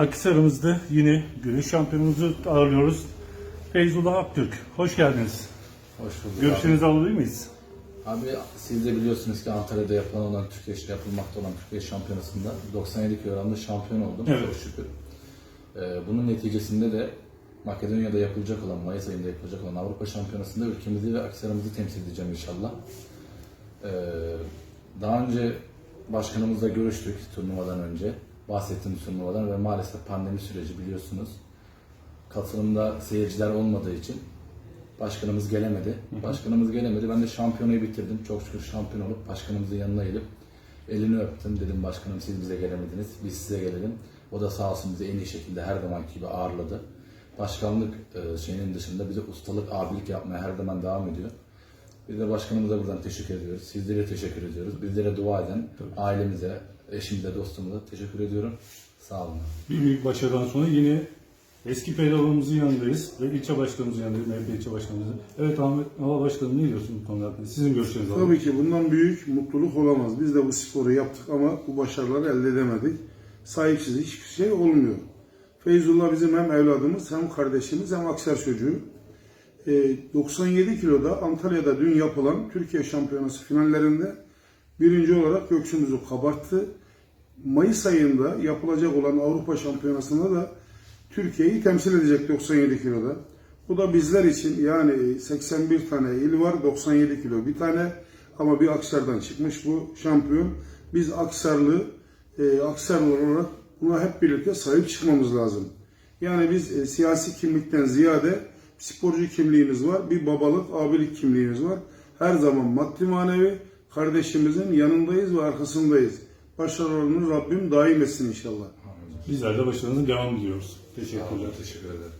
Akhisar'ımızda yine güreş şampiyonumuzu ağırlıyoruz. Feyzullah Aktürk. Hoş geldiniz. Hoş bulduk Görüşlerinizi alabilir miyiz? abi. Siz de biliyorsunuz ki Antalya'da yapılan olan Türkiye yapılmakta olan Türkiye Şampiyonası'nda 97 kilogramda şampiyon oldum. Evet. Çok şükür. Ee, bunun neticesinde de Makedonya'da yapılacak olan, Mayıs ayında yapılacak olan Avrupa Şampiyonası'nda ülkemizi ve Aksaray'ımızı temsil edeceğim inşallah. Ee, daha önce başkanımızla görüştük turnuvadan önce. Bahsettiğim turnuvadan ve maalesef pandemi süreci biliyorsunuz. Katılımda seyirciler olmadığı için başkanımız gelemedi. Başkanımız gelemedi. Ben de şampiyonayı bitirdim. Çok şükür şampiyon olup başkanımızın yanına gidip elini öptüm. Dedim başkanım siz bize gelemediniz. Biz size gelelim. O da sağ olsun bizi en iyi şekilde her zamanki gibi ağırladı. Başkanlık e, şeyinin dışında bize ustalık, abilik yapmaya her zaman devam ediyor. Biz de başkanımıza buradan teşekkür ediyoruz. Sizlere teşekkür ediyoruz. Bizlere dua eden ailemize, eşimize, dostumuza teşekkür ediyorum. Sağ olun. Bir büyük başarıdan sonra yine eski pehlivanımızın yanındayız ve ilçe başkanımızın yanındayız, MHP ilçe başkanımızın. Evet Ahmet Hava Başkanım ne diyorsun bu konu hakkında? Sizin görüşlerinizi alalım. Tabii ki bundan büyük mutluluk olamaz. Biz de bu sporu yaptık ama bu başarıları elde edemedik. Sahipsiz hiçbir şey olmuyor. Feyzullah bizim hem evladımız hem kardeşimiz hem aksar çocuğu. Ee, 97 kiloda Antalya'da dün yapılan Türkiye Şampiyonası finallerinde birinci olarak göksümüzü kabarttı. Mayıs ayında yapılacak olan Avrupa Şampiyonası'nda da Türkiye'yi temsil edecek 97 kiloda. Bu da bizler için yani 81 tane il var 97 kilo bir tane ama bir Aksar'dan çıkmış bu şampiyon. Biz Aksarlı, e, Aksarlı olarak buna hep birlikte sahip çıkmamız lazım. Yani biz e, siyasi kimlikten ziyade sporcu kimliğimiz var, bir babalık, abilik kimliğimiz var. Her zaman maddi manevi kardeşimizin yanındayız ve arkasındayız. Başarılarını Rabbim daim etsin inşallah. Bizler de başarınızın devamı diliyoruz. Teşekkürler. Teşekkür ederim.